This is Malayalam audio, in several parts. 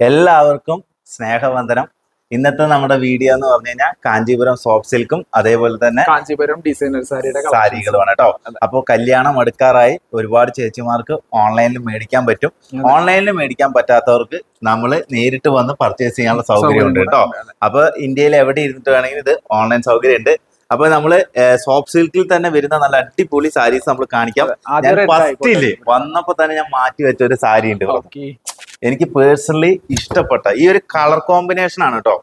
എല്ലാവർക്കും സ്നേഹവന്ദനം. ഇന്നത്തെ നമ്മുടെ വീഡിയോ എന്ന് പറഞ്ഞു കഴിഞ്ഞാൽ കാഞ്ചീപുരം സോഫ്റ്റ് സിൽക്കും അതേപോലെ തന്നെ കാഞ്ചീപുരം ഡിസൈനർ സാരിയുടെ സാരികളുമാണ് കേട്ടോ. അപ്പോൾ കല്യാണം എടുക്കാറായി ഒരുപാട് ചേച്ചിമാർക്ക് ഓൺലൈനിൽ മേടിക്കാൻ പറ്റും. ഓൺലൈനിൽ മേടിക്കാൻ പറ്റാത്തവർക്ക് നമ്മൾ നേരിട്ട് വന്ന് പർച്ചേസ് ചെയ്യാനുള്ള സൗകര്യം ഉണ്ട്. കേട്ടോ. അതെ, അതെ. അപ്പൊ ഇന്ത്യയിൽ എവിടെ ഇരുന്നിട്ട് വേണമെങ്കിൽ ഇത് ഓൺലൈൻ സൗകര്യം ഉണ്ട് അപ്പൊ നമ്മൾ സോഫ്റ്റ് സിൽക്കിൽ തന്നെ വരുന്ന നല്ല അടിപൊളി സാരീസ് നമ്മൾ കാണിക്കാം. ഞാൻ ഫസ്റ്റിൽ വന്നപ്പോ തന്നെ ഞാൻ മാറ്റി വെച്ച ഒരു സാരി ഉണ്ട്. എനിക്ക് പേഴ്സണലി ഇഷ്ടപ്പെട്ട ഈ ഒരു കളർ കോമ്പിനേഷൻ ആണ് കേട്ടോ.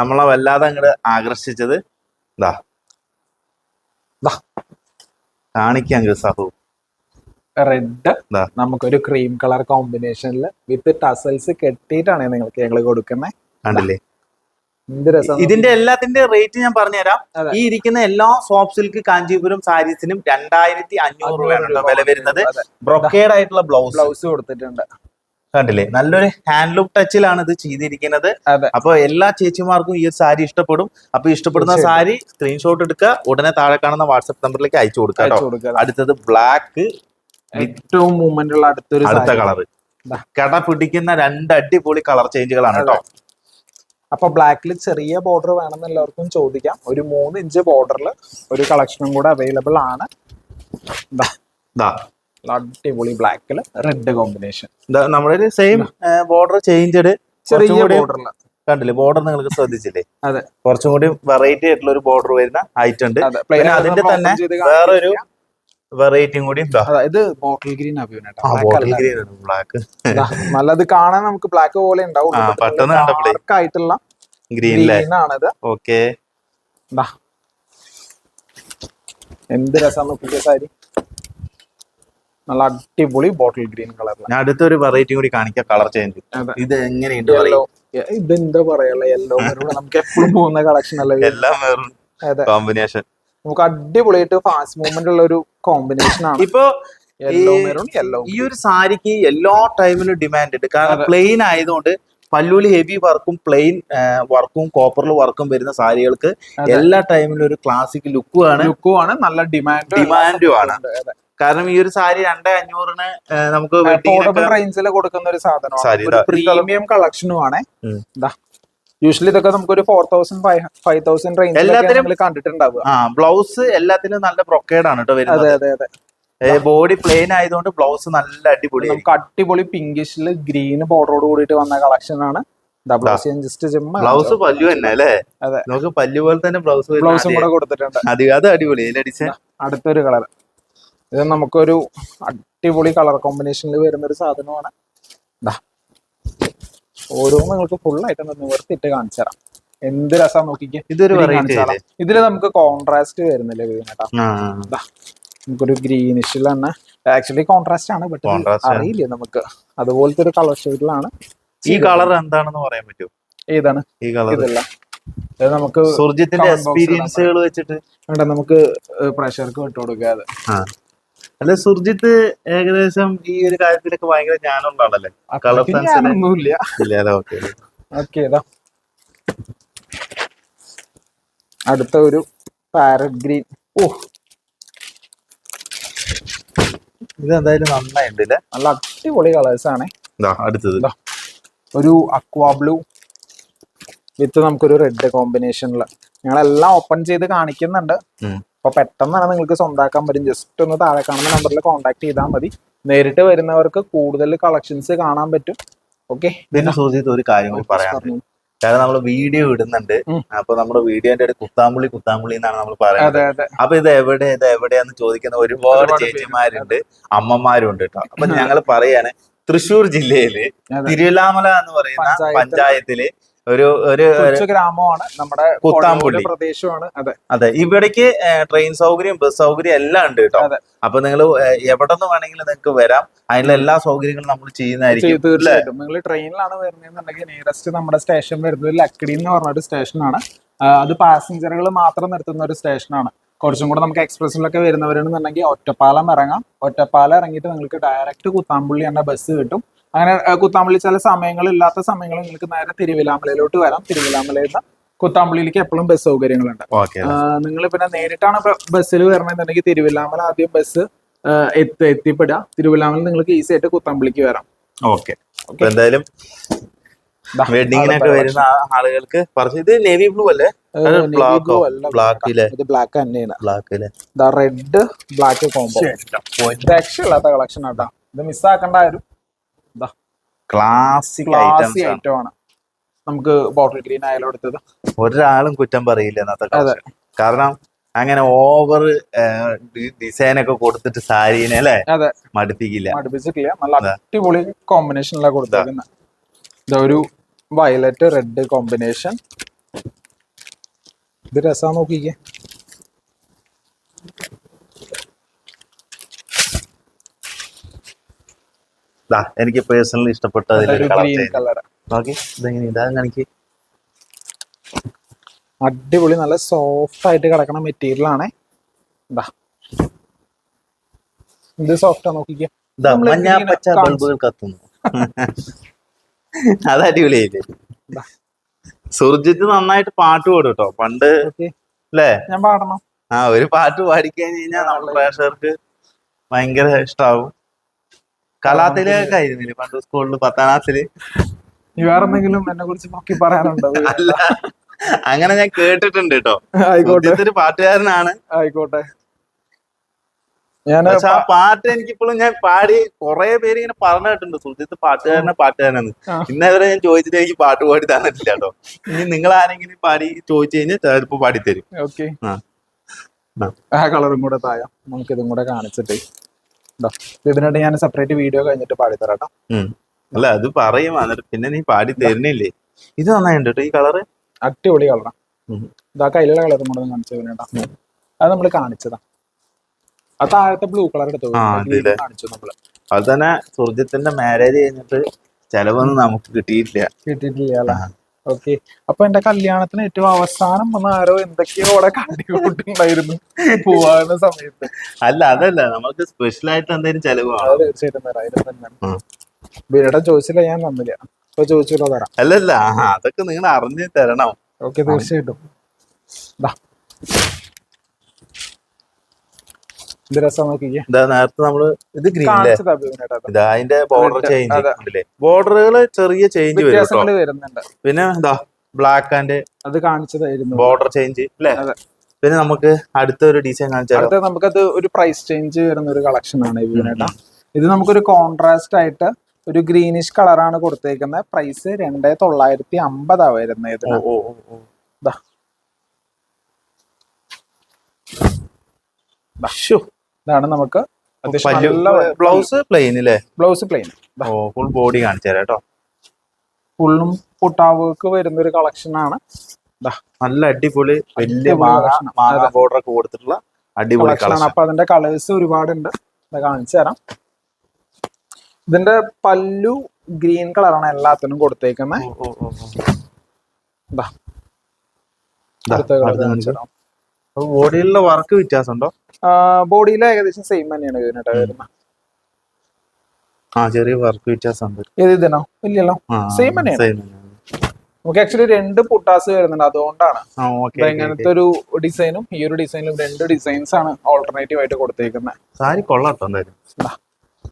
നമ്മളെ വല്ലാതെ അങ്ങോട്ട് ആകർഷിച്ചത്. ഇതാ. കാണിക്കാം സാഹു റെഡ്. നമുക്കൊരു ക്രീം കളർ കോമ്പിനേഷനിൽ വിത്ത് ടസൽസ് കെട്ടിയിട്ടാണ് നിങ്ങൾക്ക് ഞങ്ങൾ കൊടുക്കുന്നത് കണ്ടില്ലേ? ഇതിന്റെ എല്ലാത്തിന്റെ റേറ്റ് ഞാൻ പറഞ്ഞുതരാം. തരാം ഈ ഇരിക്കുന്ന എല്ലാ സോഫ് സിൽക്ക് കാഞ്ചീപുരം സാരീസിനും രണ്ടായിരത്തി അഞ്ഞൂറ് രൂപയാണ് വില വരുന്നത്. ബ്രൊക്കേഡ് ആയിട്ടുള്ള ബ്ലൗസ് ബ്ലൗസ് കൊടുത്തിട്ടുണ്ട്. കണ്ടില്ലേ? നല്ലൊരു ഹാൻഡ്ലൂം ടച്ചിലാണ് ഇത് ചെയ്തിരിക്കുന്നത്. അപ്പൊ എല്ലാ ചേച്ചിമാർക്കും ഈ ഒരു സാരി ഇഷ്ടപ്പെടും. അപ്പൊ ഇഷ്ടപ്പെടുന്ന സാരി സ്ക്രീൻഷോട്ട് എടുക്കുക. ഉടനെ താഴെ കാണുന്ന വാട്സ്ആപ്പ് നമ്പറിലേക്ക് അയച്ചു കൊടുക്കുക അടുത്തത് ബ്ലാക്ക് ഏറ്റവും മൂവ്മെന്റ് ഉള്ള അടുത്തൊരു അടുത്ത കളർ കട പിടിക്കുന്ന രണ്ട് അടിപൊളി കളർ ചേഞ്ചുകളാണ് കേട്ടോ. അപ്പൊ ബ്ലാക്കിൽ ചെറിയ ബോർഡർ വേണമെന്ന് എല്ലാവർക്കും ചോദിക്കാം. ഒരു മൂന്ന് ഇഞ്ച് ബോർഡറിൽ ഒരു കളക്ഷനും കൂടെ അവൈലബിൾ ആണ്. അടിപൊളി ബ്ലാക്കിൽ റെഡ് കോമ്പിനേഷൻ നമ്മുടെ സെയിം ബോർഡർ ചേഞ്ചഡ് ചെറിയ ബോർഡറിൽ കണ്ടില്ലേ? ബോർഡർ നിങ്ങൾക്ക് ശ്രദ്ധിച്ചില്ലേ? അതെ. കുറച്ചും കൂടി വെറൈറ്റി ആയിട്ടുള്ള ഒരു ബോർഡർ വരുന്ന ഐറ്റം ഉണ്ട്. പിന്നെ അതിന്റെ തന്നെ വേറൊരു വെറൈറ്റിയും കൂടി ഇതാ. ബോട്ടിൽ ഗ്രീൻ ബോട്ടിൽ ഗ്രീൻ ആണ് ബ്ലാക്ക് നല്ലത് കാണാൻ നമുക്ക് ബ്ലാക്ക് പോലെ ഉണ്ടാവും ആ, പെട്ടെന്ന് ആയിട്ടുള്ള ഗ്രീൻ ആണിത്. ഓക്കെ. എന്ത് രസം നോക്കിയ സാരി. നല്ല അടിപൊളി ബോട്ടിൽ ഗ്രീൻ കളറിൽ ഞാൻ അടുത്തൊരു വെറൈറ്റി കൂടി കാണിക്കാം കളർ ചേഞ്ച് ഇത് എങ്ങനെയുണ്ട് ഇത് ഇതെന്താ പറയാ? യെല്ലോ നമുക്ക് എപ്പോഴും പോകുന്ന കളക്ഷൻ അല്ലേ എല്ലാം കോമ്പിനേഷൻ നമുക്ക് അടിപൊളിയായിട്ട് ഫാസ്റ്റ് മൂവ്മെന്റ് ഉള്ള ഒരു കോമ്പിനേഷൻ ആണ്. ഇപ്പോ ഈ- ഒരു സാരിക്ക് എല്ലാ ടൈമിലും ഡിമാൻഡ് ഉണ്ട്. കാരണം പ്ലെയിൻ ആയതുകൊണ്ട് പല്ലൂലി ഹെവി വർക്കും പ്ലെയിൻ വർക്കും കോപ്പറിൽ വർക്കും വരുന്ന സാരികൾക്ക് എല്ലാ ടൈമിലും ഒരു ക്ലാസിക് ലുക്കും ആണ്. ലുക്കും ആണ് നല്ല ഡിമാൻഡ് ഡിമാൻഡും ആണ്. കാരണം ഈ ഒരു സാരി രണ്ടേ അഞ്ഞൂറിന് നമുക്ക് റേഞ്ചിൽ കൊടുക്കുന്ന ഒരു സാധനം സാധനമാണ്. പ്രീമിയം കളക്ഷനും ആണ്. ഉം. യൂഷ്വലി ഇതൊക്കെ നമുക്കൊരു ഫോർ തൗസൻഡ് ഫൈവ് തൗസൻഡ് എല്ലാത്തിനും- റേഞ്ചിൽ കണ്ടിട്ടുണ്ടാവുക. ബ്ലൗസ് എല്ലാത്തിനും നല്ല ബ്രൊക്കേഡ് ആണ് കേട്ടോ അതെ അതെ അതെ. ബോഡി പ്ലെയിൻ ആയതുകൊണ്ട് ബ്ലൗസ് നല്ല അടിപൊളി നമുക്ക് അടിപൊളി പിങ്കിഷിൽ ഗ്രീൻ ബോർഡറോട് കൂടിയിട്ട് വന്ന കളക്ഷൻ ആണ്. ബ്ലൗസ് പല്ലു തന്നെ അല്ലേ? നമുക്ക് പല്ലു പോലെ തന്നെ ബ്ലൗസ് ബ്ലൗസും കൂടെ കൊടുത്തിട്ടുണ്ട്. അത് അടിപൊളി അടുത്തൊരു കളർ ഇത് നമുക്കൊരു അടിപൊളി കളർ കോമ്പിനേഷനിൽ വരുന്ന ഒരു സാധനമാണ്. ഓരോന്നും നിങ്ങൾക്ക് ഫുൾ ആയിട്ട് ഒന്ന് നിവർത്തിയിട്ട് കാണിച്ചു തരാം എന്ത് രസം നോക്കിക്കേ? ഇതൊരു ഇതിൽ നമുക്ക് കോൺട്രാസ്റ്റ് വരുന്നില്ല വീണട്ടാ നമുക്കൊരു ഗ്രീനിഷിൽ തന്നെ. ആക്ച്വലി കോൺട്രാസ്റ്റ് ആണ് ബട്ട് അറിയില്ല നമുക്ക്. അതുപോലത്തെ ഒരു കളർ ഷെയ്ഡിലാണ് ഈ കളർ എന്താണെന്ന് പറയാൻ പറ്റുമോ? ഏതാണ്? ഈ കളർ ഇതല്ല. നമുക്ക് എക്സ്പീരിയൻസുകൾ വെച്ചിട്ട്? വേണ്ട നമുക്ക് പ്രഷർക്ക് വിട്ടു കൊടുക്കാതെ ആ. അല്ല സുർജിത്ത് ഏകദേശം ഈ ഒരു കാര്യത്തിലൊക്കെ ഭയങ്കര ജ്ഞാനമുള്ള ആളല്ലേ കളർ സെൻസ് അടുത്ത ഒരു പാരഗ്രീൻ ഗ്രീൻ. ഓ. ഇത് എന്തായാലും നന്നായിട്ടുണ്ട് നല്ല അടിപൊളി കളേഴ്സ് ആണ്. അടുത്തത്. ഒരു അക്വാ ബ്ലൂ വിത്ത് നമുക്കൊരു റെഡ് കോമ്പിനേഷനിൽ ഞങ്ങളെല്ലാം ഓപ്പൺ ചെയ്ത് കാണിക്കുന്നുണ്ട്. ഉം. അപ്പൊ പെട്ടെന്നാണ് നിങ്ങൾക്ക് സ്വന്താക്കാൻ പറ്റും. ജസ്റ്റ് ഒന്ന് താഴെ കാണുന്ന നമ്പറിൽ കോൺടാക്ട് ചെയ്താൽ മതി. നേരിട്ട് വരുന്നവർക്ക് കൂടുതൽ കളക്ഷൻസ് കാണാൻ പറ്റും. ഓക്കെ പിന്നെ ഒരു കാര്യം കൂടി പറയാനുണ്ട്. കാരണം നമ്മൾ വീഡിയോ ഇടുന്നുണ്ട്. അപ്പൊ നമ്മുടെ വീഡിയോന്റെ അടുത്ത് കുത്താമ്പുള്ളി കുത്താമ്പുള്ളി എന്നാണ് നമ്മൾ പറയുന്നത്. അപ്പൊ ഇത് എവിടെ ഇത് എവിടെയാന്ന് ചോദിക്കുന്ന ഒരുപാട് ചേച്ചിമാരുണ്ട് അമ്മമാരുണ്ട് കേട്ടോ അപ്പൊ ഞങ്ങൾ പറയാണ് തൃശ്ശൂർ ജില്ലയിൽ. തിരുവല്ലാമല എന്ന് പറയുന്ന പഞ്ചായത്ത്. പഞ്ചായത്തിൽ ഒരു ഒരു ഗ്രാമമാണ് നമ്മുടെ കുത്താമ്പുള്ളി. പ്രദേശമാണ്. അതെ. അതെ ഇവിടേക്ക് ട്രെയിൻ സൗകര്യം ബസ് സൗകര്യം എല്ലാം ഉണ്ട് കേട്ടോ. അപ്പൊ നിങ്ങൾ എവിടെ നിന്ന് വേണമെങ്കിലും നിങ്ങൾക്ക് വരാം. അതിനുള്ള എല്ലാ സൗകര്യങ്ങളും നമ്മൾ ചെയ്യുന്നതായിരിക്കും. തീർച്ചയായിട്ടും. നിങ്ങൾ ട്രെയിനിലാണ് വരുന്നതെന്നുണ്ടെങ്കിൽ നിയറസ്റ്റ് നമ്മുടെ സ്റ്റേഷൻ വരുന്നത് ലക്കിടി എന്ന് പറഞ്ഞ ഒരു സ്റ്റേഷനാണ് അത് പാസഞ്ചറുകൾ മാത്രം നിർത്തുന്ന ഒരു സ്റ്റേഷനാണ് കുറച്ചും കൂടെ നമുക്ക് എക്സ്പ്രസിലൊക്കെ വരുന്നവരാണെന്നുണ്ടെങ്കിൽ ഒറ്റപ്പാലം ഇറങ്ങാം. ഒറ്റപ്പാലം ഇറങ്ങിയിട്ട് നിങ്ങൾക്ക് ഡയറക്റ്റ് കുത്താമ്പുള്ളി എന്ന ബസ് കിട്ടും. അങ്ങനെ കുത്താമ്പള്ളി ചില സമയങ്ങൾ ഇല്ലാത്ത സമയങ്ങളിൽ നിങ്ങൾക്ക് നേരെ തിരുവിലാമലയിലോട്ട് വരാം. തിരുവിലാമലയിൽ നിന്ന് കുത്താമ്പള്ളിയിലേക്ക് എപ്പോഴും ബസ് സൗകര്യങ്ങളുണ്ട്. നിങ്ങൾ പിന്നെ നേരിട്ടാണ് ബസ്സിൽ വരണമെന്നുണ്ടെങ്കിൽ തിരുവില്ലാമല ആദ്യം ബസ് എത്തി എത്തിപ്പെടുക. തിരുവില്ലാമല നിങ്ങൾക്ക് ഈസി ആയിട്ട് കുത്താമ്പള്ളിക്ക് വരാം. ഓക്കെ. എന്തായാലും വെഡിങ്ങിനൊക്കെ വരുന്ന ആളുകൾക്ക് പറഞ്ഞു ഇത് നേവി ബ്ലൂ അല്ലേ? ബ്ലാക്ക് തന്നെയാണ്. ബ്ലാക്ക് റെഡ് ബ്ലാക്ക് കോംബോ രക്ഷയില്ലാത്ത കളക്ഷൻ ആട്ടാ ഇത് മിസ്സാക്കണ്ടായിരുന്നു ക്ലാസിക് ഐറ്റം ആണ്. നമുക്ക് ബോട്ടിൽ ഗ്രീൻ ആയാലും എടുത്തത്? ഒരാളും കുറ്റം പറയില്ല ഇന്നത്തെ അതെ. കാരണം അങ്ങനെ ഓവർ ഡിസൈൻ ഒക്കെ കൊടുത്തിട്ട് സാരീനെ അല്ലേ? മടുപ്പിക്കില്ല. മടുപ്പിച്ചിട്ടില്ല. നല്ല അടിപൊളി കോമ്പിനേഷനിലാണ് കൊടുത്തേക്കുന്നത് ഒരു വയലറ്റ് റെഡ് കോമ്പിനേഷൻ ഇത് രസാ നോക്കിക്കേ. ദാ, എനിക്ക് പേഴ്സണലി ഇഷ്ടപ്പെട്ട നോക്കി ഇതെങ്ങനെ ഇതാ അടിപൊളി നല്ല സോഫ്റ്റ് ആയിട്ട് കിടക്കണ മെറ്റീരിയൽ ആണേ. ഇതാ ഇത് സോഫ്റ്റ് നോക്കിക്കേ. ഇതാ നമ്മൾ മഞ്ഞ green പച്ച ബൾബുകൾ കത്തുന്നു. അത് അടിപൊളിയായില്ലേ. സുർജിത്ത് നന്നായിട്ട് പാട്ട് പാടും കേട്ടോ പണ്ട് അല്ലേ ഞാൻ പാടണം. ആ ഒരു പാട്ട് പാടിക്കഴിഞ്ഞ് കഴിഞ്ഞാൽ നമ്മുടെ പ്രേക്ഷകർക്ക് ഭയങ്കര ഇഷ്ടാവും. കലാത്തിലൊക്കെ ആയിരുന്നില്ലേ? പണ്ട് സ്കൂളിൽ പത്താം ക്ലാസ്സിൽ? നീ വേറെ എന്തെങ്കിലും എന്നെ കുറിച്ച് നോക്കി പറയാനുണ്ടോ? അല്ല. അങ്ങനെ ഞാൻ കേട്ടിട്ടുണ്ട് കേട്ടോ. ആയിക്കോട്ടെ. പാട്ടുകാരനാണ്. ആയിക്കോട്ടെ. ഞാൻ പക്ഷെ ആ പാട്ട് എനിക്കിപ്പോഴും ഞാൻ പാടി കുറെ പേര് ഇങ്ങനെ പറഞ്ഞു കേട്ടിട്ടുണ്ട്. സുജിത്ത് പാട്ടുകാരനെ പാട്ടുകാരനെന്ന്. ഇന്നേ വരെ ഞാൻ ചോദിച്ചിട്ട് എനിക്ക് പാട്ട് പാടി തന്നിട്ടില്ല കേട്ടോ. ഇനി നിങ്ങൾ ആരെങ്കിലും പാടി ചോദിച്ചു കഴിഞ്ഞാൽ ചിലപ്പോ പാടിത്തരും. ഓക്കെ. ആ. കളറും കൂടെ തായ നമുക്ക് ഇതും കൂടെ കാണിച്ചിട്ട്. ഇതിനായിട്ട് ഞാൻ സെപ്പറേറ്റ് വീഡിയോ കഴിഞ്ഞിട്ട് പാടിത്തരാം കേട്ടോ അല്ല അത് പറയും. പിന്നെ നീ പാടി തരുന്നില്ലേ? ഇത് നന്നായിട്ടുണ്ട് കേട്ടോ ഈ കളറ്? അടിപൊളി കളറാണ്. ഇതാ കയ്യിലുള്ള കളറും നമ്മൾ കാണിച്ചു കേട്ടോ അത് നമ്മൾ കാണിച്ചതാ. ആ താഴത്തെ ബ്ലൂ കളർ എടുത്തു കാണിച്ചു നമ്മൾ. അത് തന്നെ സുർജിത്തിന്റെ മാരേജ് കഴിഞ്ഞിട്ട് ചെലവൊന്നും നമുക്ക് കിട്ടിയിട്ടില്ല. കിട്ടിയിട്ടില്ല അല്ലേ. ഓക്കെ അപ്പൊ എന്റെ കല്യാണത്തിന് ഏറ്റവും അവസാനം വന്ന ആരോ എന്തൊക്കെയോ അവിടെ കണ്ടിട്ടുണ്ടായിരുന്നു പോവാകുന്ന സമയത്ത്. അല്ല അതല്ല. നമുക്ക് സ്പെഷ്യൽ ആയിട്ട് എന്തെങ്കിലും ചെലവ് തീർച്ചയായിട്ടും തരാം. ചോദിച്ചില്ല ഞാൻ തന്നില്ല. ഇപ്പൊ ചോദിച്ചല്ലോ തരാം. അല്ലല്ല അതൊക്കെ നിങ്ങൾ അറിഞ്ഞ് തരണം. ഓക്കെ തീർച്ചയായിട്ടും. ഇത് രസം നോക്കിക്കേ. ഇതാ നേരത്തെ നമ്മൾ ഇത് ഗ്രീൻ ഇതാ അതിന്റെ ബോർഡർ ചേഞ്ച് ബോർഡറുകൾ ചെറിയ ചേഞ്ച് വരും വരുന്നുണ്ട്. പിന്നെ എന്താ? ബ്ലാക്ക് ആൻഡ് അത് കാണിച്ചതായിരുന്നു. ബോർഡർ ചേഞ്ച് അല്ലേ പിന്നെ നമുക്ക് അടുത്ത ഒരു ഡിസൈൻ അടുത്ത നമുക്കത് ഒരു പ്രൈസ് ചേഞ്ച് വരുന്ന ഒരു കളക്ഷൻ ആണ് ഈ ബിനേട്ടാ ഇത് നമുക്കൊരു കോൺട്രാസ്റ്റ് ആയിട്ട് ഒരു ഗ്രീനിഷ് കളറാണ് കൊടുത്തേക്കുന്നത്. പ്രൈസ് രണ്ടേ തൊള്ളായിരത്തി അമ്പതാ വരുന്നത് ഓ ഇതിന് ഓ. ഇതാണ് നമുക്ക് ബ്ലൗസ് പ്ലെയിൻ അല്ലേ ബ്ലൗസ് പ്ലെയിൻ ഓ ഫുൾ ബോഡി കാണിച്ചു തരാം കേട്ടോ ഫുള്ളും പുട്ടാവർക്ക് വരുന്ന ഒരു കളക്ഷൻ ആണ്. നല്ല അടിപൊളി വലിയ. ബോർഡർ ഒക്കെ കൊടുത്തിട്ടുള്ള അടിപൊളി കളക്ഷൻ അപ്പൊ അതിന്റെ കളേഴ്സ് ഒരുപാടുണ്ട്. കാണിച്ചു തരാം. ഇതിന്റെ പല്ലു ഗ്രീൻ കളറാണ് എല്ലാത്തിനും കൊടുത്തേക്കുന്നത് ബോഡിയിലുള്ള വർക്ക് വ്യത്യാസം ഉണ്ടോ ബോഡിയിൽ ഏകദേശം സെയിം തന്നെയാണ് ഇതിനായിട്ട് വരുന്നത് ആ ചെറിയ വർക്ക് വ്യത്യാസം ഉണ്ട് ഏത് ഇതിനോ? ഇല്ലല്ലോ. സെയിം തന്നെയാണ്. നമുക്ക് ആക്ച്വലി രണ്ട് പുട്ടാസ് വരുന്നുണ്ട്. അതുകൊണ്ടാണ്. ഇങ്ങനത്തെ ഒരു ഡിസൈനും ഈ ഒരു ഡിസൈനും രണ്ട് ഡിസൈൻസ് ആണ് ഓൾട്ടർനേറ്റീവ് ആയിട്ട് കൊടുത്തേക്കുന്നത് സാരി കൊള്ളാട്ടോ എന്തായാലും.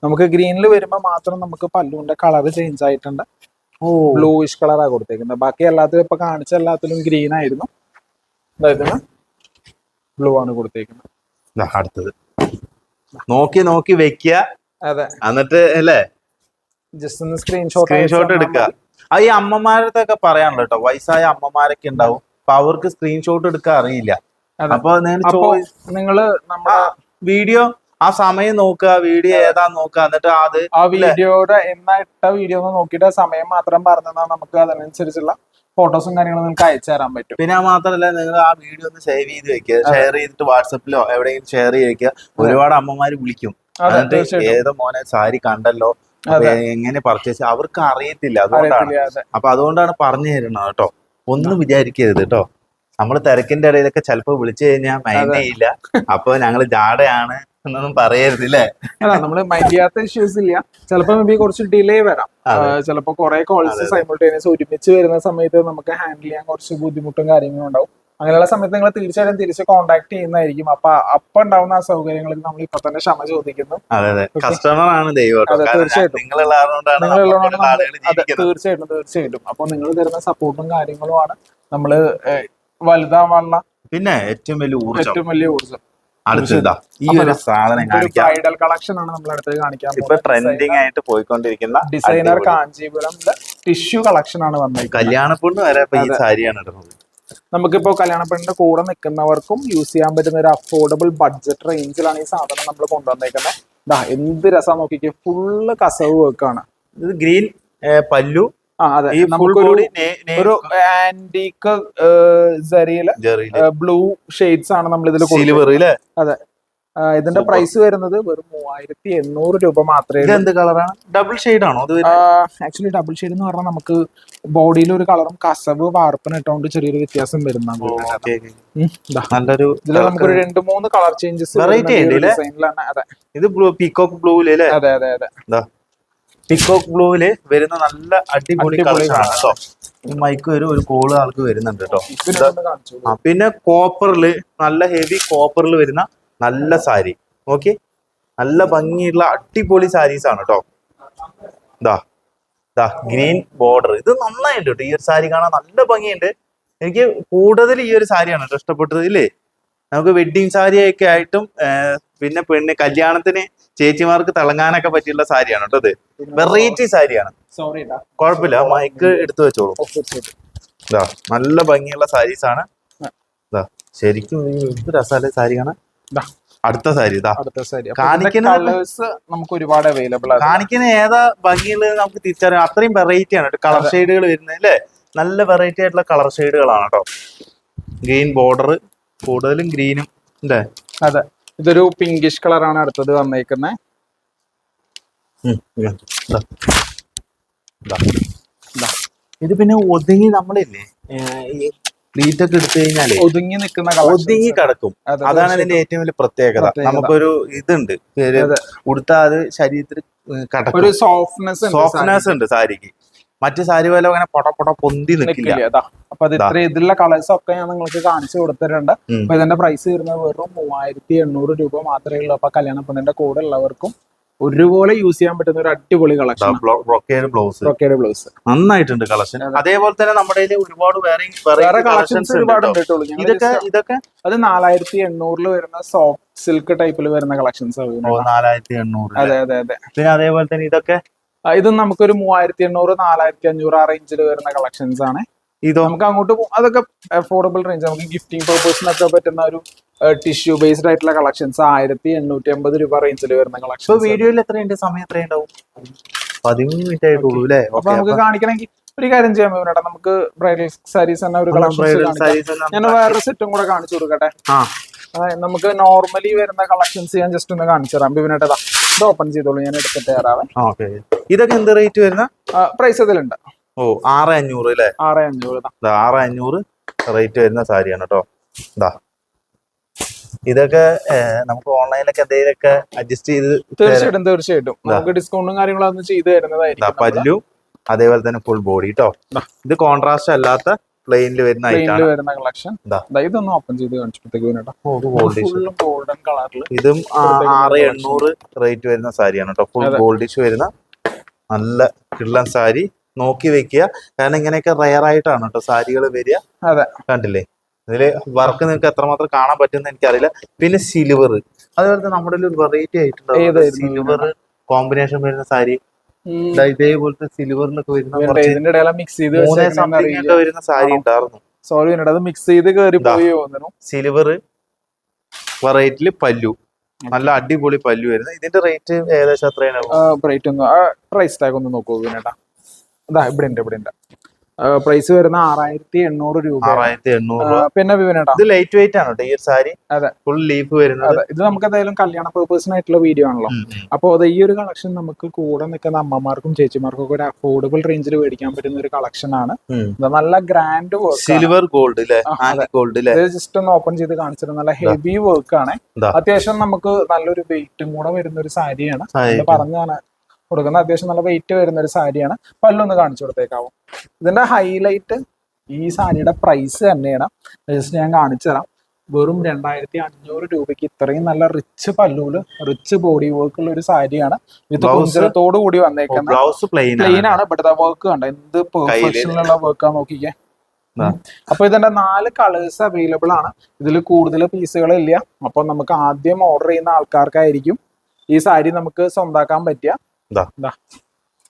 നമുക്ക് ഗ്രീനിൽ വരുമ്പോൾ മാത്രം നമുക്ക് പല്ലുവിന്റെ കളർ ചേഞ്ച് ആയിട്ടുണ്ട്. ഓ. ബ്ലൂയിഷ് കളറാണ് കൊടുത്തേക്കുന്നത് ബാക്കി എല്ലാത്തിലും ഇപ്പൊ കാണിച്ച എല്ലാത്തിലും ഗ്രീൻ ആയിരുന്നു. അതായത് ബ്ലൂ ആണ് കൊടുത്തേക്കുന്നത്. അടുത്തത്. നോക്കി നോക്കി വെക്കുക അതെ. എന്നിട്ട് അല്ലേ? ജസ്റ്റ് ഒന്ന് സ്ക്രീൻഷോട്ട് സ്ക്രീൻഷോട്ട് എടുക്കുക. ആ ഈ അമ്മമാരത്തൊക്കെ പറയാനുള്ളൂ കേട്ടോ. വയസ്സായ അമ്മമാരൊക്കെ ഉണ്ടാവും. അപ്പൊ അവർക്ക് സ്ക്രീൻഷോട്ട് എടുക്കാൻ അറിയില്ല. അപ്പൊ നിങ്ങൾ നമ്മുടെ വീഡിയോ ആ സമയം നോക്കുക. വീഡിയോ ഏതാ നോക്കുക. എന്നിട്ട് അത് ആ വീഡിയോയുടെ എന്നാ ഇട്ട വീഡിയോ നോക്കിയിട്ട് സമയം മാത്രം പറഞ്ഞാൽ നമുക്ക് അതിനനുസരിച്ചുള്ള ഫോട്ടോസും കാര്യങ്ങളും നിങ്ങൾക്ക് അയച്ചു തരാൻ പറ്റും. പിന്നെ മാത്രമല്ല നിങ്ങൾ ആ വീഡിയോ ഒന്ന് സേവ് ചെയ്ത് വെക്കുക. ഷെയർ ചെയ്തിട്ട് വാട്സപ്പിലോ എവിടെയെങ്കിലും ഷെയർ ചെയ്ത് വെക്കുക. ഒരുപാട് അമ്മമാര് വിളിക്കും. ഏതോ മോനെ സാരി കണ്ടല്ലോ? എങ്ങനെ പർച്ചേസ് അവർക്ക് അറിയത്തില്ല. അതുകൊണ്ടാണ്. അപ്പൊ അതുകൊണ്ടാണ് പറഞ്ഞു തരുന്നത് കേട്ടോ. ഒന്നും വിചാരിക്കരുത് കേട്ടോ. നമ്മൾ തിരക്കിന്റെ ഇടയിലൊക്കെ ചിലപ്പോ വിളിച്ചു കഴിഞ്ഞാൽ മൈൻഡ് ചെയ്യില്ല. അപ്പൊ ഞങ്ങൾ ജാടയാണ് എന്നൊന്നും പറയരുത് അല്ലേ അല്ല നമ്മൾ മൈൻഡ് ചെയ്യാത്ത ഇഷ്യൂസ് ഇല്ല. ചിലപ്പോ മേബി കുറച്ച് ഡിലേ വരാം. ചിലപ്പോ കുറെ കോൾസ് സൈമിൾട്ടേനിയസ് ഒരുമിച്ച് വരുന്ന സമയത്ത് നമുക്ക് ഹാൻഡിൽ ചെയ്യാൻ കുറച്ച് ബുദ്ധിമുട്ടും കാര്യങ്ങളും ഉണ്ടാവും. അങ്ങനെയുള്ള സമയത്ത് നിങ്ങൾ തീർച്ചയായിട്ടും തിരിച്ച് കോൺടാക്ട് ചെയ്യുന്നതായിരിക്കും. അപ്പൊ അപ്പൊ ഉണ്ടാവുന്ന ആ സൗകര്യങ്ങൾക്ക് നമ്മൾ ഇപ്പൊ തന്നെ ക്ഷമ ചോദിക്കുന്നു. തീർച്ചയായിട്ടും. തീർച്ചയായിട്ടും തീർച്ചയായിട്ടും. അപ്പൊ നിങ്ങൾ തരുന്ന സപ്പോർട്ടും കാര്യങ്ങളുമാണ് നമ്മൾ ഏഹ്, വലുതാവാനുള്ള പിന്നെ ഏറ്റവും വലിയ ഊർജം. ഏറ്റവും വലിയ ഊർജം. അടുത്തതാ ഈ ഒരു സാധനം ബ്രൈഡൽ കളക്ഷൻ ആണ് നമ്മൾ അടുത്ത് കാണിക്കാൻ ഇപ്പൊ ട്രെൻഡിങ് ആയിട്ട് പോയിക്കൊണ്ടിരിക്കുന്ന ഡിസൈനർ. കാഞ്ചീപുരം ടിഷ്യൂ കളക്ഷൻ ആണ് വന്നത് കല്യാണ വരെ ഈ സാരിയാണ് ഇടുന്നത്. നമുക്കിപ്പോ കല്യാണ പെണ്ണിന്റെ കൂടെ നിൽക്കുന്നവർക്കും യൂസ് ചെയ്യാൻ പറ്റുന്ന ഒരു അഫോർഡബിൾ ബഡ്ജറ്റ് റേഞ്ചിലാണ് ഈ സാധനം നമ്മൾ കൊണ്ടുവന്നേക്കുന്നത്. എന്ത് രസം നോക്കിക്കേ. ഫുള്ള് കസവ് വർക്കാണ് ഇത് ഗ്രീൻ പല്ലു ഈ ഫുൾ ബോഡി ഒരു ആന്റിക്ക് ജറിയിൽ. ബ്ലൂ ഷെയ്ഡ്സ് ആണ് നമ്മൾ ഇതിൽ സിൽവർ അതെ. ഇതിന്റെ പ്രൈസ് വരുന്നത് വെറും മൂവായിരത്തി എണ്ണൂറ് രൂപ മാത്രമേ എന്ത് കളറാണ് ഡബിൾ ഷെയ്ഡ് ആണോ ആക്ച്വലി ഡബിൾ ഷെയ്ഡ് എന്ന് പറഞ്ഞാൽ നമുക്ക് ബോഡിയിൽ ഒരു കളറും കസവ് വാർപ്പിന് ഇട്ടുകൊണ്ട് ചെറിയൊരു വ്യത്യാസം വരുന്നുണ്ട് ഇതിൽ നമുക്കൊരു രണ്ട് മൂന്ന് കളർ ചേഞ്ചസ് ഡിസൈനിലാണ് അതെ. ഇത് ബ്ലൂ പീകോക്ക് ബ്ലൂ അല്ലേ? അതെ അതെ അതെ. പീകോക്ക് ബ്ലൂവിൽ വരുന്ന നല്ല അടിപൊളി കളക്ഷനാണ് കളർ ആണ് കേട്ടോ. മൈക്ക് വരും ഒരു കോൾ ആൾക്ക് വരുന്നുണ്ട് കേട്ടോ. ആ പിന്നെ കോപ്പറിൽ നല്ല ഹെവി കോപ്പറിൽ വരുന്ന നല്ല സാരി. ഓക്കെ നല്ല ഭംഗിയുള്ള അടിപൊളി സാരീസ് ആണ് കേട്ടോ. ഇതാ ഇതാ ഗ്രീൻ ബോർഡർ ഇത് നന്നായിട്ടുണ്ട് കേട്ടോ. ഈ ഒരു സാരി കാണാൻ നല്ല ഭംഗിയുണ്ട്. എനിക്ക് കൂടുതൽ ഈ ഒരു സാരിയാണ് കേട്ടോ ഇഷ്ടപ്പെട്ടത് ഇല്ലേ? നമുക്ക് വെഡിങ് സാരി ഒക്കെ ആയിട്ടും പിന്നെ പെണ്ണ് കല്യാണത്തിന് ചേച്ചിമാർക്ക് തിളങ്ങാനൊക്കെ പറ്റിയുള്ള സാരിയാണ് കേട്ടോ ഇത്. വെറൈറ്റി സാരിയാണ്. കുഴപ്പമില്ല മൈക്ക് എടുത്തു വെച്ചോളൂ. ഇതാ നല്ല ഭംഗിയുള്ള സാരീസ് ആണ്. ഇതാ ശരിക്കും എന്ത് രസാലെ സാരി കാണാൻ. അടുത്ത സാരി ഇതാ നമുക്ക് ഒരുപാട് അവൈലബിൾ ആണ്. കാണിക്കുന്ന ഏതാ ഭംഗിയുള്ളത് നമുക്ക് തിരിച്ചറിയാം. അത്രയും വെറൈറ്റി ആണ് കളർ ഷെയ്ഡുകൾ വരുന്നത് അല്ലേ? നല്ല വെറൈറ്റി ആയിട്ടുള്ള കളർ ഷെയ്ഡുകളാണ് കേട്ടോ. ഗ്രീൻ ബോർഡർ കൂടുതലും ഗ്രീനും അല്ലേ? അതെ. ഇതൊരു പിങ്കിഷ് കളറാണ് അടുത്തത് വന്നേക്കുന്നത് ഇതാ. പിന്നെ ഒതുങ്ങി നമ്മളില്ലേ പ്ലീറ്റ് ഒക്കെ എടുത്തു കഴിഞ്ഞാലേ ഒതുങ്ങി നിൽക്കുന്ന ഒതുങ്ങി കിടക്കും. അതാണ് അതിന്റെ ഏറ്റവും വലിയ പ്രത്യേകത. നമുക്കൊരു ഇതുണ്ട്. ഉടുത്താൽ ഉടുത്താ അത് ശരീരത്തിൽ കടക്കും. ഒരു സോഫ്റ്റ്നെസ് സോഫ്റ്റ്നെസ് ഉണ്ട് സാരിക്ക്. മറ്റു സാരി പോലെ അങ്ങനെ പൊട പൊട പൊന്തി നിൽക്കില്ല അപ്പൊ അത് ഇത്ര ഇതിലുള്ള കളേഴ്സ് ഒക്കെ ഞാൻ നിങ്ങൾക്ക് കാണിച്ചു കൊടുത്തിട്ടുണ്ട്. അപ്പൊ ഇതിന്റെ പ്രൈസ് വരുന്നത് വെറും മൂവായിരത്തി എണ്ണൂറ് രൂപ മാത്രമേ ഉള്ളൂ. അപ്പൊ കല്യാണ പെണ്ണിന്റെ കൂടെ ഉള്ളവർക്കും ഒരുപോലെ യൂസ് ചെയ്യാൻ പറ്റുന്ന ഒരു അടിപൊളി collection brocade blouse brocade blouse നന്നായിട്ടുണ്ട് കളക്ഷൻ അതേപോലെ തന്നെ നമ്മുടെ ഒരുപാട് വേറെ കളക്ഷൻസ് ഒരുപാട് ഇതൊക്കെ ഇതൊക്കെ അത് നാലായിരത്തി എണ്ണൂറിൽ വരുന്ന സോഫ്റ്റ് സിൽക്ക് ടൈപ്പിൽ വരുന്ന കളക്ഷൻസ് നാലായിരത്തി എണ്ണൂറ് അതെ അതെ അതെ. പിന്നെ അതേപോലെ തന്നെ ഇതൊക്കെ ഇതും നമുക്കൊരു മൂവായിരത്തി എണ്ണൂറ് നാലായിരത്തി അഞ്ഞൂറ് ആ റേഞ്ചിൽ വരുന്ന കളക്ഷൻസ് ആണ്. ഇതോ? നമുക്ക് അങ്ങോട്ട് അതൊക്കെ അഫോർഡബിൾ റേഞ്ച് നമുക്ക് ഗിഫ്റ്റിംഗ് പർപ്പസിനൊക്കെ പറ്റുന്ന ഒരു ടിഷ്യൂ ബേസ്ഡ് ആയിട്ടുള്ള കളക്ഷൻസ് ആയിരത്തി എണ്ണൂറ്റി അമ്പത് രൂപ റേഞ്ചിൽ വരുന്ന കളക്ഷൻ വീഡിയോയിൽ എത്രയുണ്ട്? സമയം എത്രയുണ്ടാവും? പതിമൂന്ന് മിനിറ്റ് ആയിട്ടുള്ളൂ അല്ലേ? അപ്പൊ നമുക്ക് കാണിക്കണമെങ്കിൽ ഒരു കാര്യം ചെയ്യാൻ പറ്റും നമുക്ക് ബ്രൈഡൽ സാരീസ് തന്നെ ഒരു കളക്ഷൻ ഞാൻ വേറൊരു സെറ്റും കൂടെ കാണിച്ചു കൊടുക്കട്ടെ. ആ. നമുക്ക് നോർമലി വരുന്ന കളക്ഷൻസ് ഞാൻ ജസ്റ്റ് ഒന്ന് കാണിച്ചു തരാം. ബിബിനേട്ടതാ ഇത് ഓപ്പൺ ചെയ്തോളൂ. ഞാൻ എടുത്തിട്ട് തരാവേ ഓക്കെ ഇതൊക്കെ എന്ത് റേറ്റ് വരുന്ന? പ്രൈസ് ഇതിലുണ്ട്. ഓ ആറ് അഞ്ഞൂറ് അല്ലേ? ആറ് അഞ്ഞൂറ് ആറ് അഞ്ഞൂറ് റേറ്റ് വരുന്ന സാരിയാണ് കേട്ടോ ഇതാ ഇതൊക്കെ നമുക്ക് ഓൺലൈനിലൊക്കെ എന്തെങ്കിലുമൊക്കെ അഡ്ജസ്റ്റ് ചെയ്ത് തീർച്ചയായിട്ടും തീർച്ചയായിട്ടും. നമുക്ക് ഡിസ്കൗണ്ടും കാര്യങ്ങളും ചെയ്ത് തരുന്നതായിരിക്കും. പല്ലു അതേപോലെ തന്നെ ഫുൾ ബോഡി കേട്ടോ. ഇത് കോൺട്രാസ്റ്റ് അല്ലാത്ത പ്ലെയിനിൽ വരുന്ന പ്ലെയിനിൽ ഐറ്റാണ് വരുന്ന കളക്ഷൻ ഇതൊന്നും ഓപ്പൺ ചെയ്ത് ഗോൾഡൻ കളറിൽ ഇതും ആറ്. എണ്ണൂറ് റേറ്റ് വരുന്ന സാരിയാണ് കേട്ടോ. ഫുൾ ഗോൾഡിഷ് വരുന്ന നല്ല കിള്ളൻ സാരി നോക്കി വെക്കുക. കാരണം ഇങ്ങനെയൊക്കെ റയർ ആയിട്ടാണ് കേട്ടോ സാരികൾ വരിക. അതെ. കണ്ടില്ലേ? ഇതിൽ വർക്ക് നിങ്ങൾക്ക് എത്രമാത്രം കാണാൻ പറ്റുമെന്ന് എനിക്കറിയില്ല. പിന്നെ സിൽവർ അതുപോലെ തന്നെ നമ്മുടെ ഒരു വെറൈറ്റി ആയിട്ടുണ്ടാവും. സിൽവർ കോമ്പിനേഷൻ വരുന്ന സാരി. ഇതേപോലത്തെ സിൽവറിനൊക്കെ വരുന്ന ഇതിന്റെ ഇടയില മിക്സ് ചെയ്ത് വരുന്ന സാരി ഉണ്ടായിരുന്നു. സോറി അത് മിക്സ് ചെയ്ത് കയറി. പോയി തോന്നുന്നു. സിൽവർ വെറൈറ്റിൽ പല്ലു. നല്ല അടിപൊളി പല്ലു വരുന്നു ഇതിന്റെ റേറ്റ് ഏകദേശം എത്രയാണ്? റേറ്റ് ഒന്ന് പ്രൈസ് ടാഗ് ഒന്ന് നോക്കൂ വിനേട്ടാ. ഇതാ ഇവിടെ ഉണ്ട് ഇവിടെ ഉണ്ട്. പ്രൈസ് വരുന്ന ആറായിരത്തി എണ്ണൂറ് രൂപ. ആറായിരത്തി എണ്ണൂറ് പിന്നെ വിനേട്ടാ ഇത് ലൈറ്റ് വെയിറ്റ് ആണ്? ഈ ഒരു സാരി? അതെ. ഫുൾ ലീഫ് വരുന്നത്? ഇത് നമുക്ക് എന്തായാലും കല്യാണ പേർപ്പസിനായിട്ടുള്ള വീഡിയോ ആണല്ലോ. അപ്പൊ. അപ്പോൾ അത് ഈ ഒരു കളക്ഷൻ നമുക്ക് കൂടെ നിൽക്കുന്ന അമ്മമാർക്കും ചേച്ചിമാർക്കും ഒക്കെ ഒരു അഫോർഡബിൾ റേഞ്ചിൽ മേടിക്കാൻ പറ്റുന്ന ഒരു കളക്ഷൻ ആണ്. നല്ല grand work silver gold gold just ഒന്ന് ഓപ്പൺ ചെയ്ത് കാണിച്ചിരുന്ന നല്ല ഹെവി വർക്ക് ആണ്. അത്യാവശ്യം നമുക്ക് നല്ലൊരു വെയിറ്റും കൂടെ വരുന്ന ഒരു സാരിയാണ്. പറഞ്ഞാണ് കൊടുക്കുന്ന അത്യാവശ്യം നല്ല വെയിറ്റ് വരുന്ന ഒരു സാരിയാണ്. പല്ലൊന്ന് കാണിച്ചു കൊടുത്തേക്കാവും. ഇതിന്റെ ഹൈലൈറ്റ് ഈ സാരിയുടെ പ്രൈസ് തന്നെയാണ്. ജസ്റ്റ് ഞാൻ കാണിച്ചു തരാം. വെറും രണ്ടായിരത്തി അഞ്ഞൂറ് രൂപയ്ക്ക് ഇത്രയും നല്ല റിച്ച് പല്ലൂൽ റിച്ച് ബോഡി വർക്ക് ഉള്ള ഒരു സാരിയാണ്. വിത്ത്? കുഞ്ചരത്തോടു കൂടി വന്നേക്കുന്നത്. ബ്ലൗസ് പ്ലെയിൻ പ്ലെയിൻ ആണ്. ഇവിടുത്തെ വർക്ക് കണ്ട? എന്ത് പെർഫെക്ഷനിലുള്ള വർക്കാ നോക്കിക്കേ. അപ്പൊ ഇതിന്റെ നാല് കളേഴ്സ് അവൈലബിൾ ആണ്. ഇതിൽ കൂടുതൽ പീസുകൾ ഇല്ല. അപ്പൊ നമുക്ക് ആദ്യം ഓർഡർ ചെയ്യുന്ന ആൾക്കാർക്കായിരിക്കും ഈ സാരി നമുക്ക് സ്വന്താക്കാൻ പറ്റിയ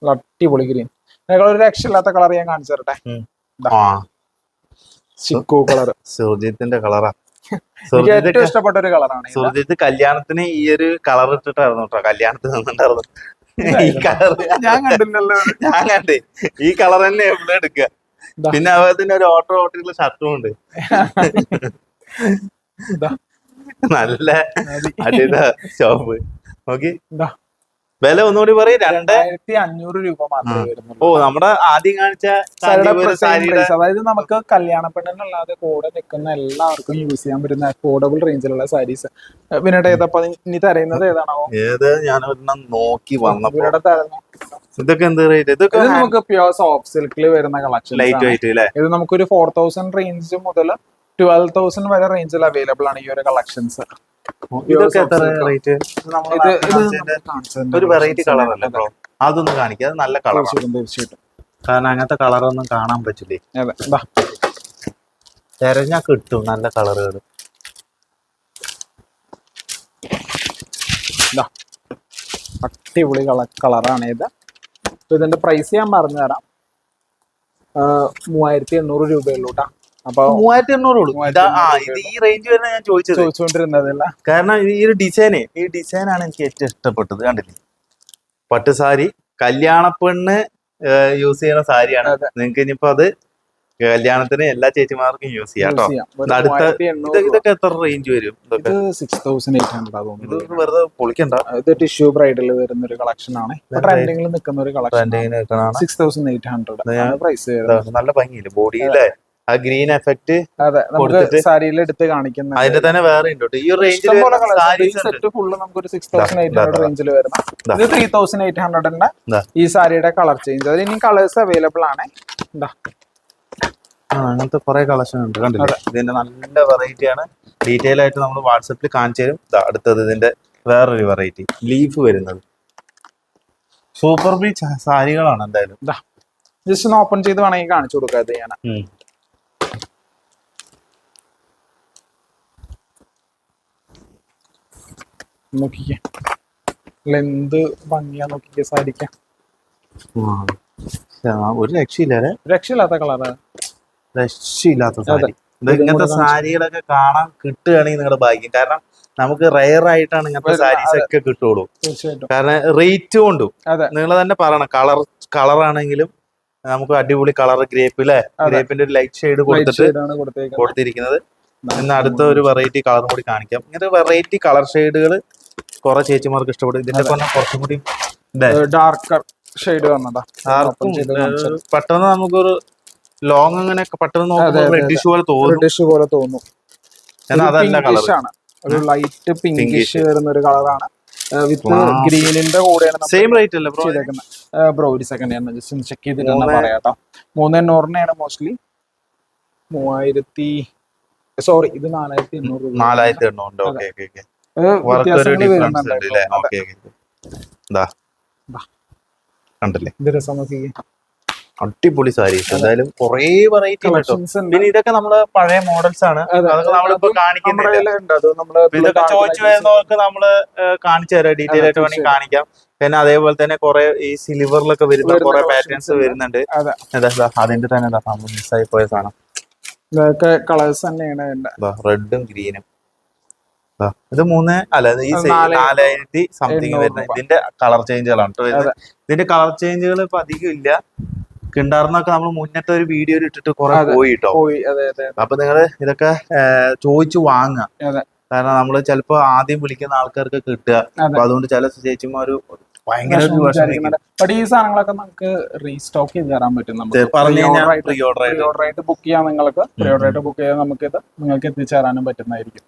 അടിപൊളി ഗ്രീൻ ഞങ്ങൾ ഒരു രക്ഷയില്ലാത്ത കളർ ഞാൻ കാണിച്ചു തരട്ടെ. ചിക്കു കളർ സുർജിത്തിന്റെ കളറാ എനിക്ക് ഏറ്റവും ഇഷ്ടപ്പെട്ട ഒരു കളറാണ് സുർജിത്ത് കല്യാണത്തിന് ഈ ഒരു കളർ ഇട്ടിട്ടായിരുന്നു കേട്ടോ. കല്യാണത്തിന് നിന്നിട്ടായിരുന്നു. ഈ കളർ ഞാൻ കണ്ടില്ലല്ലോ. ഞാൻ കണ്ടേ. ഈ കളർ തന്നെ എവിടെ എടുക്കുക? പിന്നെ അതുപോലെ ഒരു ഓട്ടോ ഓട്ടിട്ടുള്ള ഷർട്ടും ഉണ്ട്. നല്ല അടിയുടെ ഷോപ്പ് നോക്കി. വില ഒന്നുകൂടി പറയും. രണ്ട് രണ്ടായിരത്തി അഞ്ഞൂറ് രൂപ മാത്രമേ ഓ നമ്മുടെ ആദ്യം കാണിച്ച സാരിയുടെ അതായത് നമുക്ക് കല്യാണ പെണ്ണിനല്ലാതെ കൂടെ നിൽക്കുന്ന എല്ലാവർക്കും യൂസ് ചെയ്യാൻ പറ്റുന്ന അഫോർഡബിൾ റേഞ്ചിലുള്ള സാരീസ് വിനോട് ഏതപ്പോ ഇനി തരയുന്നത് ഏതാണോ? ഏത്? ഞാൻ ഒരെണ്ണം നോക്കി വന്നപ്പോ. വിനോട് തരുന്നത് ഇതൊക്കെ എന്ത് റേറ്റ് ഇതൊക്കെ ഇത് നമുക്ക് പ്യുവർ സോഫ്റ്റ് സിൽക്കിൽ വരുന്ന കളക്ഷൻ ലൈറ്റ് വെയിറ്റ് അല്ലേ ഇത് നമുക്കൊരു ഫോർ തൗസൻഡ് റേഞ്ച് മുതൽ ട്വൽവ് തൗസൻഡ് വരെ റേഞ്ചിൽ അവൈലബിൾ ആണ് ഈ ഒരു കളക്ഷൻസ് ഇതൊക്കെ എത്ര റേറ്റ് ഒരു വെറൈറ്റി കളർ അല്ലേ ബ്രോ? അതൊന്ന് കാണിക്കുക അത് നല്ല കളർ തീർച്ചയായിട്ടും കാരണം അങ്ങനത്തെ കളറൊന്നും കാണാൻ പറ്റില്ലേ. തെരഞ്ഞാ കിട്ടും നല്ല കളറുകൾ. അടിപൊളി കളർ കളറാണ് ഇത്. ഇതിന്റെ പ്രൈസ് ഞാൻ പറഞ്ഞു തരാം മൂവായിരത്തി എണ്ണൂറ് രൂപയുള്ളൂ കേട്ടാ അപ്പൊ മൂവായിരത്തി എണ്ണൂറ് ഇത് ഈ റേഞ്ച് വരുന്ന ഞാൻ ചോദിച്ചത്. ചോദിച്ചുകൊണ്ടിരുന്നതല്ല കാരണം ഈ ഒരു ഡിസൈന് ഈ ഡിസൈനാണ് എനിക്ക് ഏറ്റവും ഇഷ്ടപ്പെട്ടത് കണ്ടില്ലേ? പട്ടുസാരി കല്യാണ പെണ്ണ് യൂസ് ചെയ്യുന്ന സാരിയാണ്. നിങ്ങക്ക് നിങ്ങൾക്ക് ഇനിയിപ്പോ അത് കല്യാണത്തിന് എല്ലാ ചേച്ചിമാർക്കും യൂസ് ചെയ്യാം കേട്ടോ അടുത്ത. ഇതൊക്കെ എത്ര റേഞ്ച് വരും? സിക്സ് തൗസൻഡ് എയ്റ്റ് ഹൺഡ്രഡ് ഇത് വെറുതെ പൊളിക്കണ്ട. ഇത് ടിഷ്യൂ ബ്രൈഡിൽ വരുന്ന ഒരു കളക്ഷൻ ആണ്. ട്രെൻഡിങ്ങിൽ നിൽക്കുന്ന ഒരു collection six thousand eight hundred price നല്ല ഭംഗിയില്ലേ? ബോഡിയിലെ ആ ഗ്രീൻ എഫക്ട് അതെ നമുക്ക് കൊടുത്തിട്ട് സാരിയിൽ എടുത്ത് കാണിക്കുന്ന അതിന്റെ തന്നെ വേറെ ഉണ്ട്. ഈ റേഞ്ചിൽ സെറ്റ് ഫുള്ള് നമുക്ക് ഒരു സിക്സ് തൗസൻഡ് എയ്റ്റ് ഹൺഡ്രഡ് റേഞ്ചിൽ വരുന്ന. ഇത് ത്രീ തൗസൻഡ് എയ്റ്റ് ഹൺഡ്രഡിന്റെ. ഈ സാരിയുടെ കളർ ചേഞ്ച് അതിൽ ഇനി കളേഴ്സ് അവൈലബിൾ ആണ്. അങ്ങനത്തെ കുറെ കളക്ഷൻ ഉണ്ട്. കണ്ടില്ലേ? ഇതിന്റെ നല്ല വെറൈറ്റി ആണ്. ഡീറ്റെയിൽ ആയിട്ട് നമ്മൾ വാട്സപ്പിൽ കാണിച്ചു തരും. അടുത്തത് ഇതിന്റെ വേറൊരു വെറൈറ്റി ലീഫ് വരുന്നത്. സൂപ്പർ ബീച്ച് സാരികളാണ് എന്തായാലും. ജസ്റ്റ് ഒന്ന് ഓപ്പൺ ചെയ്ത് വേണമെങ്കിൽ കാണിച്ചു കൊടുക്കാം ഇത് ഞാൻ. നോക്കിക്കേ. അല്ല എന്ത് ഭംഗിയാ നോക്കിക്കേ സാരിക്ക്. ഒരു രക്ഷയില്ല രക്ഷയില്ലാത്ത കളറ് രക്ഷയില്ലാത്ത സാരി. ഇങ്ങനത്തെ സാരികളൊക്കെ കാണാൻ കിട്ടുകയാണെങ്കിൽ നിങ്ങളുടെ ഭാഗ്യം. കാരണം നമുക്ക് റയർ ആയിട്ടാണ് ഇങ്ങനത്തെ സാരീസ് ഒക്കെ കിട്ടുള്ളൂ. കാരണം റേറ്റ് കൊണ്ടും. നിങ്ങൾ തന്നെ പറയണം. കളർ കളറാണെങ്കിലും നമുക്ക് അടിപൊളി കളർ ഗ്രേപ്പ് അല്ലേ ഗ്രേപ്പിന്റെ ഒരു ലൈറ്റ് ഷെയ്ഡ് കൊടുത്തിട്ട് കൊടുത്തിരിക്കുന്നത്. ഇന്ന് അടുത്ത ഒരു വെറൈറ്റി കളർ കൂടി കാണിക്കാം. ഇങ്ങനത്തെ വെറൈറ്റി കളർ ഷെയ്ഡുകൾ കുറെ ചേച്ചിമാർക്ക് ഇഷ്ടപ്പെടും. ഇതിന്റെ തന്നെ കുറച്ചും കൂടി? ഡാർക്കർ ഷെയ്ഡ് വന്നതാ. പെട്ടെന്ന് നമുക്കൊരു ലോങ് അങ്ങനെ പെട്ടെന്ന് നോക്കുമ്പോൾ റെഡിഷ് പോലെ തോന്നും. റെഡിഷ് പോലെ തോന്നും. എന്നാൽ അതല്ല കളർ ആണ്. ഒരു ലൈറ്റ് പിങ്കിഷ്. വരുന്ന ഒരു കളറാണ് വിത്ത്. ഗ്രീനിന്റെ കൂടെയാണ് സെയിം റേറ്റ് അല്ലേ ബ്രോ ചെയ്തേക്കുന്നത്. ബ്രോ ഒരു സെക്കൻഡ് ഞാൻ ജസ്റ്റ് ഒന്ന് ചെക്ക് ചെയ്തിട്ട് പറയാട്ടോ. മൂന്ന് എണ്ണൂറിനെയാണ് മോസ്റ്റ്ലി മൂവായിരത്തി സോറി ഇത് നാലായിരത്തി എണ്ണൂറ് നാലായിരത്തി എണ്ണൂറ് ഓക്കെ ഓക്കെ ഓക്കെ അടിപൊളി സാരീസ്. എന്തായാലും കൊറേ വെറൈറ്റി പിന്നെ ഇതൊക്കെ നമ്മൾ പഴയ മോഡൽസ് ആണ്. നമ്മളിപ്പോ കാണിക്കുന്നില്ല. നമ്മൾ ചോദിച്ചു വരുന്നവർക്ക് കാണിച്ചു തരാം. ഡീറ്റെയിൽ ആയിട്ട് വേണമെങ്കിൽ കാണിക്കാം. പിന്നെ അതേപോലെ തന്നെ കുറെ ഈ സിൽവറിലൊക്കെ വരുന്ന കുറെ പാറ്റേൺസ് വരുന്നുണ്ട്. അതിന്റെ തന്നെ നമ്മൾ മിസ്സായി പോയ സാധനം. കളേഴ്സ് തന്നെയാണ് റെഡും ഗ്രീനും ഇത് മൂന്ന് അല്ല ഈ നാലായിരത്തി സംതിങ് വരുന്ന ഇതിന്റെ കളർ ചേഞ്ചുകളാണ് കേട്ടോ ഇതിന്റെ കളർ ചേഞ്ചുകൾ ഇപ്പൊ അധികം ഇല്ല. കിണ്ടാർന്നൊക്കെ നമ്മൾ മുന്നത്തെ ഒരു വീഡിയോ ഇട്ടിട്ട് കുറെ പോയി കേട്ടോ. അപ്പൊ നിങ്ങൾ ഇതൊക്കെ ചോദിച്ചു വാങ്ങുക. കാരണം നമ്മൾ ചിലപ്പോ ആദ്യം വിളിക്കുന്ന ആൾക്കാർക്ക് കിട്ടുക. അപ്പൊ അതെ അതുകൊണ്ട് ചില ചേച്ചിമാര് ഭയങ്കര. ബട്ട് ഈ സാധനങ്ങളൊക്കെ നമുക്ക് റീസ്റ്റോക്ക് ചെയ്ത് തരാൻ പറ്റും. നമുക്ക് പ്രീ ഓർഡർ ആയിട്ട് ബുക്ക് ചെയ്യാം നിങ്ങൾക്ക് പ്രീ ഓർഡർ ആയിട്ട് ബുക്ക് ചെയ്താൽ നമുക്ക് ഇത് നിങ്ങൾക്ക് എത്തിച്ചേരാനും പറ്റുന്നതായിരിക്കും.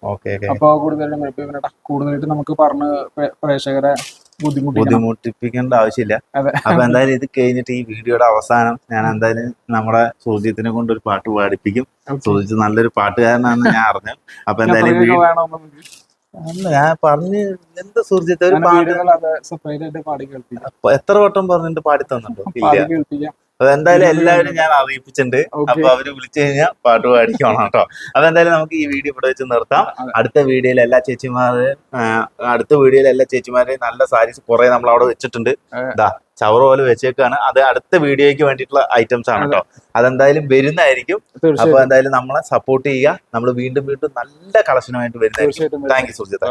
അപ്പോൾ കൂടുതലായിട്ടും കൂടുതലായിട്ട് നമുക്ക് പറഞ്ഞ് പ്രേ- പ്രേക്ഷകരെ ബുദ്ധിമുട്ടിപ്പിക്കേണ്ട ആവശ്യമില്ല. അപ്പൊ എന്തായാലും ഇത് കഴിഞ്ഞിട്ട് ഈ വീഡിയോയുടെ അവസാനം ഞാൻ എന്തായാലും നമ്മുടെ സുജിത്തിനെ കൊണ്ട് ഒരു പാട്ട് പാടിപ്പിക്കും. സുജിത്ത് നല്ലൊരു പാട്ടുകാരനാണെന്ന് ഞാൻ അറിഞ്ഞു. അപ്പൊ എന്തായാലും ഞാൻ പറഞ്ഞ് എന്താ സുജിത്ത് ഒരു പാട്ട് എത്ര വട്ടം പറഞ്ഞിട്ട് പാടി തന്നിട്ടോ ഇല്ല. അതെന്തായാലും അപ്പൊ എന്തായാലും എല്ലാവരും ഞാൻ അറിയിപ്പിച്ചിട്ടുണ്ട് അപ്പൊ അവർ വിളിച്ചു കഴിഞ്ഞാൽ പാട്ട് പാടിക്കണം കേട്ടോ. അപ്പൊ എന്തായാലും നമുക്ക് ഈ വീഡിയോ ഇവിടെ വെച്ച് നിർത്താം. അടുത്ത വീഡിയോയിൽ എല്ലാ ചേച്ചിമാരെയും അടുത്ത വീഡിയോയിൽ എല്ലാ ചേച്ചിമാരെയും നല്ല സാരീസ് കുറെ നമ്മൾ അവിടെ വെച്ചിട്ടുണ്ട്. ഇതാ ചവറ് പോലെ വെച്ചേക്കാണ്. അത് അടുത്ത വീഡിയോയ്ക്ക് വേണ്ടിയിട്ടുള്ള ഐറ്റംസ് ആണ് കേട്ടോ അതെന്തായാലും വരുന്നതായിരിക്കും. അപ്പൊ എന്തായാലും നമ്മളെ സപ്പോർട്ട് ചെയ്യുക. നമ്മൾ വീണ്ടും വീണ്ടും നല്ല കളക്ഷനുമായിട്ട് വരുന്നതായിരിക്കും. Thank you Sujitha.